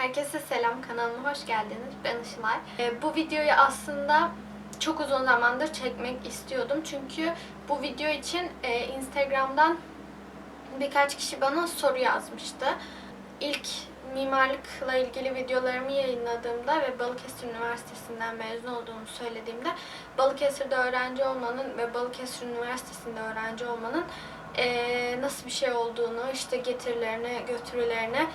Herkese selam, kanalıma hoş geldiniz. Ben Işılay. Ee, bu videoyu aslında çok uzun zamandır çekmek istiyordum. Çünkü bu video için e, Instagram'dan birkaç kişi bana soru yazmıştı. İlk mimarlıkla ilgili videolarımı yayınladığımda ve Balıkesir Üniversitesi'nden mezun olduğumu söylediğimde Balıkesir'de öğrenci olmanın ve Balıkesir Üniversitesi'nde öğrenci olmanın e, nasıl bir şey olduğunu, işte getirilerini, götürülerini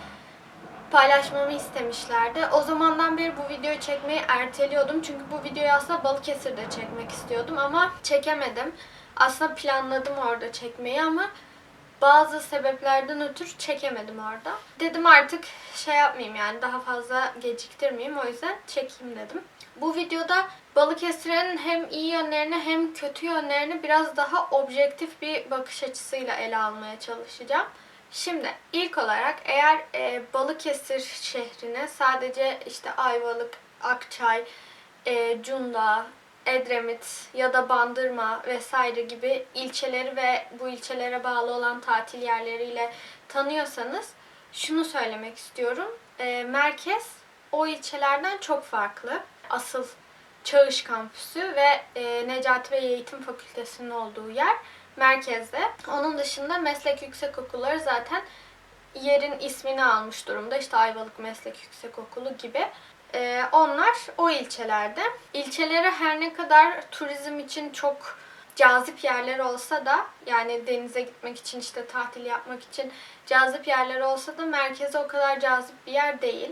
paylaşmamı istemişlerdi. O zamandan beri bu videoyu çekmeyi erteliyordum. Çünkü bu videoyu aslında Balıkesir'de çekmek istiyordum ama çekemedim. Aslında planladım orada çekmeyi ama bazı sebeplerden ötürü çekemedim orada. Dedim artık şey yapmayayım yani daha fazla geciktirmeyeyim o yüzden çekeyim dedim. Bu videoda Balıkesir'in hem iyi yönlerini hem kötü yönlerini biraz daha objektif bir bakış açısıyla ele almaya çalışacağım. Şimdi ilk olarak eğer e, Balıkesir şehrine sadece işte Ayvalık, Akçay, e, Cunda, Edremit ya da Bandırma vesaire gibi ilçeleri ve bu ilçelere bağlı olan tatil yerleriyle tanıyorsanız şunu söylemek istiyorum. E, merkez o ilçelerden çok farklı. Asıl Çağış Kampüsü ve e, Necati Bey Eğitim Fakültesi'nin olduğu yer merkezde. Onun dışında meslek yüksekokulları zaten yerin ismini almış durumda. İşte Ayvalık Meslek Yüksekokulu gibi. Ee, onlar o ilçelerde. İlçeleri her ne kadar turizm için çok cazip yerler olsa da yani denize gitmek için işte tatil yapmak için cazip yerler olsa da merkezi o kadar cazip bir yer değil.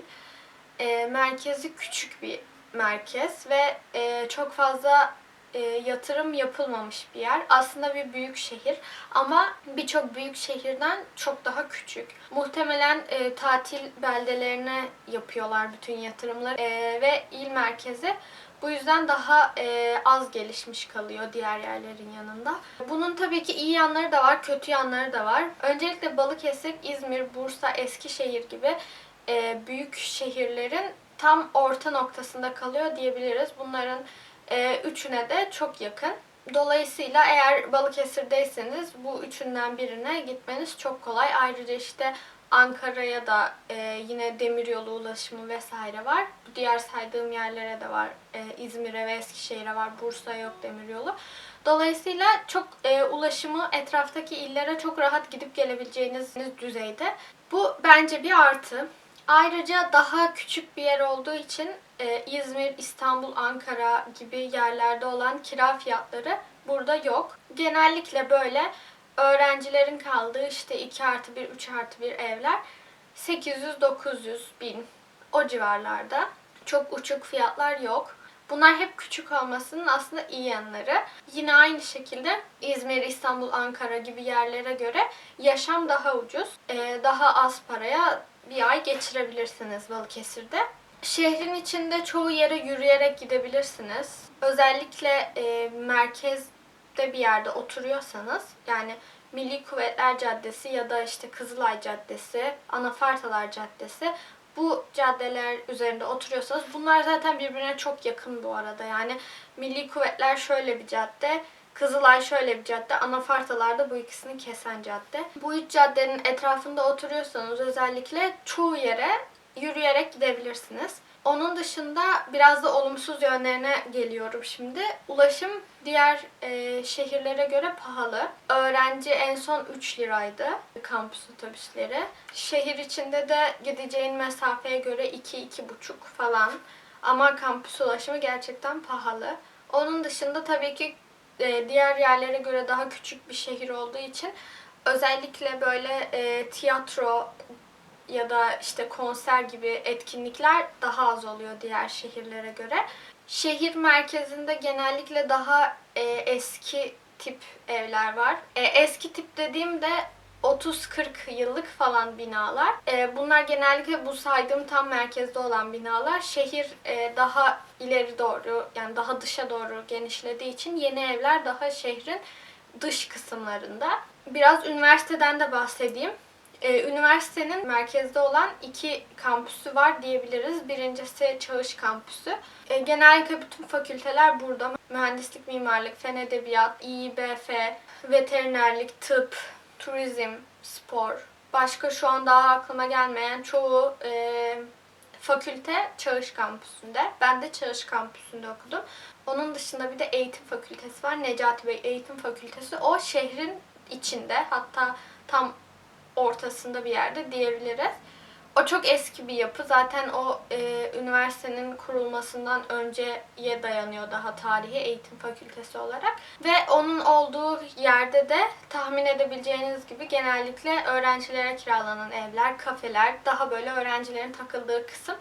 Ee, merkezi küçük bir merkez ve e, çok fazla e, yatırım yapılmamış bir yer. Aslında bir büyük şehir ama birçok büyük şehirden çok daha küçük. Muhtemelen e, tatil beldelerine yapıyorlar bütün yatırımları E, ve il merkezi bu yüzden daha e, az gelişmiş kalıyor diğer yerlerin yanında. Bunun tabii ki iyi yanları da var, kötü yanları da var. Öncelikle Balıkesir, İzmir, Bursa, Eskişehir gibi e, büyük şehirlerin tam orta noktasında kalıyor diyebiliriz. Bunların e, üçüne de çok yakın. Dolayısıyla eğer Balıkesir'deyseniz bu üçünden birine gitmeniz çok kolay. Ayrıca işte Ankara'ya da e, yine demiryolu ulaşımı vesaire var. Diğer saydığım yerlere de var. E, İzmir'e ve Eskişehir'e var. Bursa'ya yok demiryolu. Dolayısıyla çok e, ulaşımı etraftaki illere çok rahat gidip gelebileceğiniz düzeyde. Bu bence bir artı. Ayrıca daha küçük bir yer olduğu için e, İzmir, İstanbul, Ankara gibi yerlerde olan kira fiyatları burada yok. Genellikle böyle öğrencilerin kaldığı işte 2 artı 1, 3 artı 1 evler 800-900 bin o civarlarda. Çok uçuk fiyatlar yok. Bunlar hep küçük olmasının aslında iyi yanları. Yine aynı şekilde İzmir, İstanbul, Ankara gibi yerlere göre yaşam daha ucuz. Ee, daha az paraya bir ay geçirebilirsiniz Balıkesir'de. Şehrin içinde çoğu yere yürüyerek gidebilirsiniz. Özellikle e, merkezde bir yerde oturuyorsanız yani Milli Kuvvetler Caddesi ya da işte Kızılay Caddesi, Anafartalar Caddesi bu caddeler üzerinde oturuyorsanız bunlar zaten birbirine çok yakın bu arada. Yani Milli Kuvvetler şöyle bir cadde, Kızılay şöyle bir cadde, Anafartalar da bu ikisini kesen cadde. Bu üç caddenin etrafında oturuyorsanız özellikle çoğu yere yürüyerek gidebilirsiniz. Onun dışında biraz da olumsuz yönlerine geliyorum şimdi. Ulaşım diğer e, şehirlere göre pahalı. Öğrenci en son 3 liraydı kampüs otobüsleri. Şehir içinde de gideceğin mesafeye göre 2-2,5 falan. Ama kampüs ulaşımı gerçekten pahalı. Onun dışında tabii ki e, diğer yerlere göre daha küçük bir şehir olduğu için özellikle böyle e, tiyatro ya da işte konser gibi etkinlikler daha az oluyor diğer şehirlere göre. Şehir merkezinde genellikle daha e, eski tip evler var. E, eski tip dediğimde 30-40 yıllık falan binalar. E, bunlar genellikle bu saydığım tam merkezde olan binalar. Şehir e, daha ileri doğru yani daha dışa doğru genişlediği için yeni evler daha şehrin dış kısımlarında. Biraz üniversiteden de bahsedeyim. Ee, üniversitenin merkezde olan iki kampüsü var diyebiliriz. Birincisi Çağış Kampüsü. Ee, genellikle bütün fakülteler burada. Mühendislik, mimarlık, fen edebiyat, İİBF, veterinerlik, tıp, turizm, spor. Başka şu an daha aklıma gelmeyen çoğu e, fakülte Çağış Kampüsü'nde. Ben de Çağış Kampüsü'nde okudum. Onun dışında bir de eğitim fakültesi var. Necati Bey Eğitim Fakültesi. O şehrin içinde hatta tam ortasında bir yerde diyebiliriz. O çok eski bir yapı. Zaten o e, üniversitenin kurulmasından önceye dayanıyor daha tarihi eğitim fakültesi olarak. Ve onun olduğu yerde de tahmin edebileceğiniz gibi genellikle öğrencilere kiralanan evler, kafeler, daha böyle öğrencilerin takıldığı kısım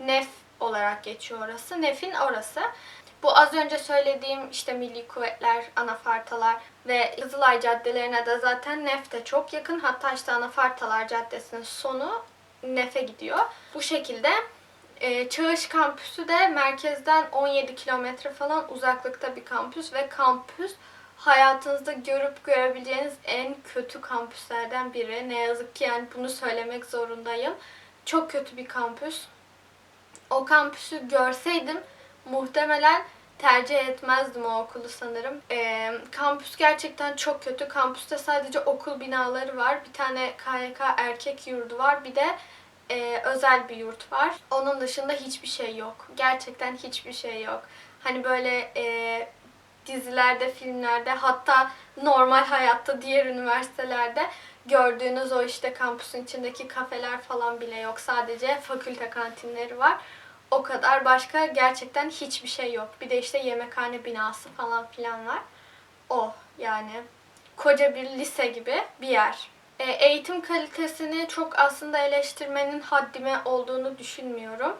nef olarak geçiyor orası. Nef'in orası. Bu az önce söylediğim işte Milli Kuvvetler, Anafartalar ve Kızılay caddelerine de zaten Nef de çok yakın. Hatta işte Anafartalar Caddesi'nin sonu Nef'e gidiyor. Bu şekilde e, Çağış Kampüsü de merkezden 17 kilometre falan uzaklıkta bir kampüs ve kampüs hayatınızda görüp görebileceğiniz en kötü kampüslerden biri. Ne yazık ki yani bunu söylemek zorundayım. Çok kötü bir kampüs. O kampüsü görseydim muhtemelen tercih etmezdim o okulu sanırım. Ee, kampüs gerçekten çok kötü. Kampüste sadece okul binaları var. Bir tane KYK erkek yurdu var. Bir de e, özel bir yurt var. Onun dışında hiçbir şey yok. Gerçekten hiçbir şey yok. Hani böyle e, dizilerde, filmlerde hatta normal hayatta diğer üniversitelerde gördüğünüz o işte kampüsün içindeki kafeler falan bile yok. Sadece fakülte kantinleri var. O kadar başka gerçekten hiçbir şey yok. Bir de işte yemekhane binası falan filan var. O yani koca bir lise gibi bir yer. E, eğitim kalitesini çok aslında eleştirmenin haddime olduğunu düşünmüyorum.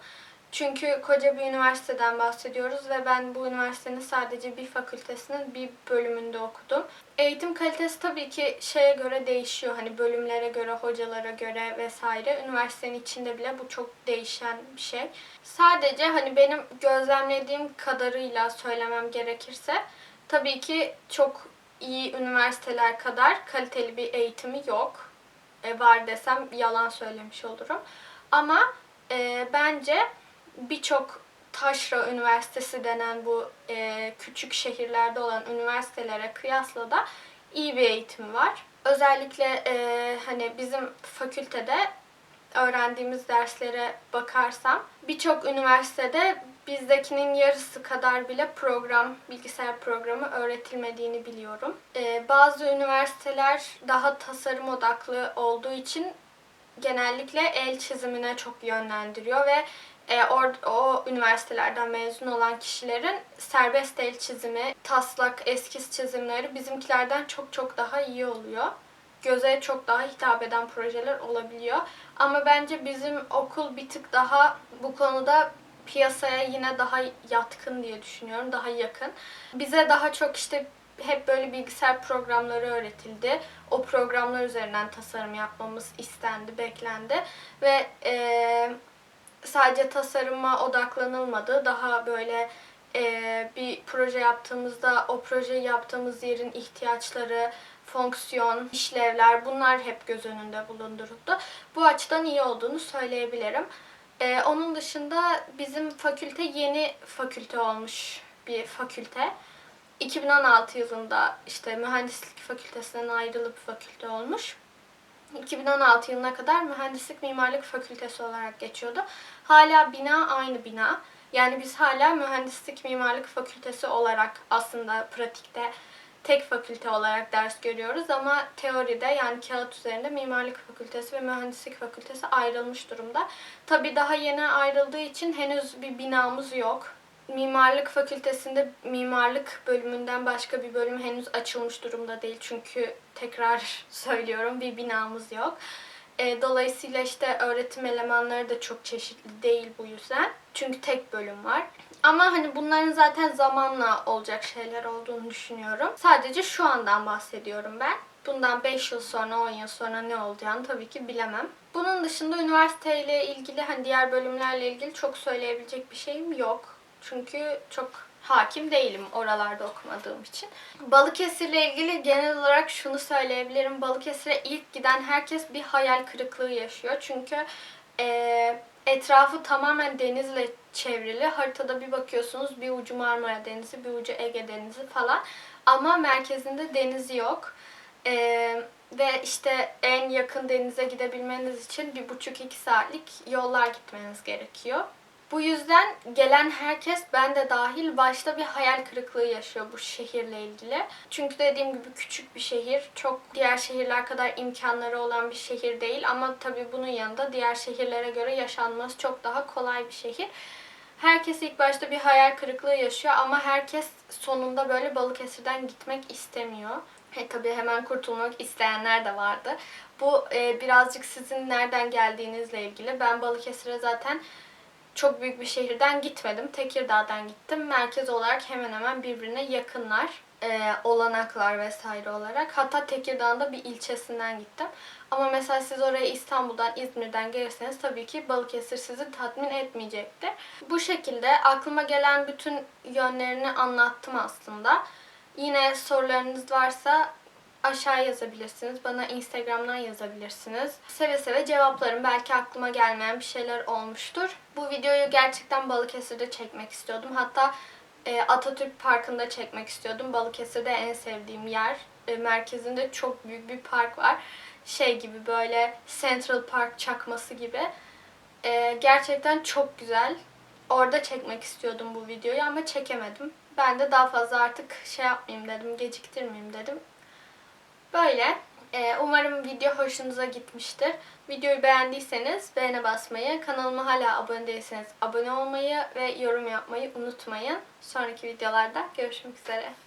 Çünkü koca bir üniversiteden bahsediyoruz ve ben bu üniversitenin sadece bir fakültesinin bir bölümünde okudum. Eğitim kalitesi tabii ki şeye göre değişiyor. Hani bölümlere göre, hocalara göre vesaire. Üniversitenin içinde bile bu çok değişen bir şey. Sadece hani benim gözlemlediğim kadarıyla söylemem gerekirse tabii ki çok iyi üniversiteler kadar kaliteli bir eğitimi yok. E, var desem yalan söylemiş olurum. Ama e, bence birçok taşra üniversitesi denen bu e, küçük şehirlerde olan üniversitelere kıyasla da iyi bir eğitim var. Özellikle e, hani bizim fakültede öğrendiğimiz derslere bakarsam birçok üniversitede bizdekinin yarısı kadar bile program, bilgisayar programı öğretilmediğini biliyorum. Ee, bazı üniversiteler daha tasarım odaklı olduğu için genellikle el çizimine çok yönlendiriyor ve e, or, o üniversitelerden mezun olan kişilerin serbest el çizimi, taslak, eskiz çizimleri bizimkilerden çok çok daha iyi oluyor. Göze çok daha hitap eden projeler olabiliyor. Ama bence bizim okul bir tık daha bu konuda piyasaya yine daha yatkın diye düşünüyorum. Daha yakın. Bize daha çok işte hep böyle bilgisayar programları öğretildi. O programlar üzerinden tasarım yapmamız istendi, beklendi. Ve e, sadece tasarıma odaklanılmadı. Daha böyle e, bir proje yaptığımızda o projeyi yaptığımız yerin ihtiyaçları, fonksiyon, işlevler bunlar hep göz önünde bulunduruldu. Bu açıdan iyi olduğunu söyleyebilirim. Ee, onun dışında bizim fakülte yeni fakülte olmuş bir fakülte. 2016 yılında işte mühendislik fakültesinden ayrılıp fakülte olmuş. 2016 yılına kadar mühendislik mimarlık fakültesi olarak geçiyordu. Hala bina aynı bina. Yani biz hala mühendislik mimarlık fakültesi olarak aslında pratikte tek fakülte olarak ders görüyoruz ama teoride yani kağıt üzerinde mimarlık fakültesi ve mühendislik fakültesi ayrılmış durumda. Tabi daha yeni ayrıldığı için henüz bir binamız yok. Mimarlık fakültesinde mimarlık bölümünden başka bir bölüm henüz açılmış durumda değil. Çünkü tekrar söylüyorum bir binamız yok. E, dolayısıyla işte öğretim elemanları da çok çeşitli değil bu yüzden. Çünkü tek bölüm var. Ama hani bunların zaten zamanla olacak şeyler olduğunu düşünüyorum. Sadece şu andan bahsediyorum ben. Bundan 5 yıl sonra, 10 yıl sonra ne olacağını tabii ki bilemem. Bunun dışında üniversiteyle ilgili, hani diğer bölümlerle ilgili çok söyleyebilecek bir şeyim yok. Çünkü çok hakim değilim oralarda okumadığım için. Balıkesir'le ilgili genel olarak şunu söyleyebilirim. Balıkesir'e ilk giden herkes bir hayal kırıklığı yaşıyor. Çünkü e, etrafı tamamen denizle çevrili. Haritada bir bakıyorsunuz bir ucu Marmara Denizi, bir ucu Ege Denizi falan. Ama merkezinde deniz yok. Ee, ve işte en yakın denize gidebilmeniz için bir buçuk iki saatlik yollar gitmeniz gerekiyor. Bu yüzden gelen herkes ben de dahil başta bir hayal kırıklığı yaşıyor bu şehirle ilgili. Çünkü dediğim gibi küçük bir şehir. Çok diğer şehirler kadar imkanları olan bir şehir değil ama tabii bunun yanında diğer şehirlere göre yaşanması çok daha kolay bir şehir. Herkes ilk başta bir hayal kırıklığı yaşıyor ama herkes sonunda böyle Balıkesir'den gitmek istemiyor. He, tabii hemen kurtulmak isteyenler de vardı. Bu e, birazcık sizin nereden geldiğinizle ilgili. Ben Balıkesir'e zaten çok büyük bir şehirden gitmedim. Tekirdağ'dan gittim. Merkez olarak hemen hemen birbirine yakınlar. e, olanaklar vesaire olarak. Hatta Tekirdağ'ın da bir ilçesinden gittim. Ama mesela siz oraya İstanbul'dan, İzmir'den gelirseniz tabii ki Balıkesir sizi tatmin etmeyecektir. Bu şekilde aklıma gelen bütün yönlerini anlattım aslında. Yine sorularınız varsa aşağıya yazabilirsiniz. Bana Instagram'dan yazabilirsiniz. Seve seve cevaplarım. Belki aklıma gelmeyen bir şeyler olmuştur. Bu videoyu gerçekten Balıkesir'de çekmek istiyordum. Hatta e, Atatürk Parkı'nda çekmek istiyordum. Balıkesir'de en sevdiğim yer. E, merkezinde çok büyük bir park var. Şey gibi böyle Central Park çakması gibi. E, gerçekten çok güzel. Orada çekmek istiyordum bu videoyu ama çekemedim. Ben de daha fazla artık şey yapmayayım dedim, geciktirmeyeyim dedim. Böyle. Ee, umarım video hoşunuza gitmiştir. Videoyu beğendiyseniz beğene basmayı, kanalıma hala abone değilseniz abone olmayı ve yorum yapmayı unutmayın. Sonraki videolarda görüşmek üzere.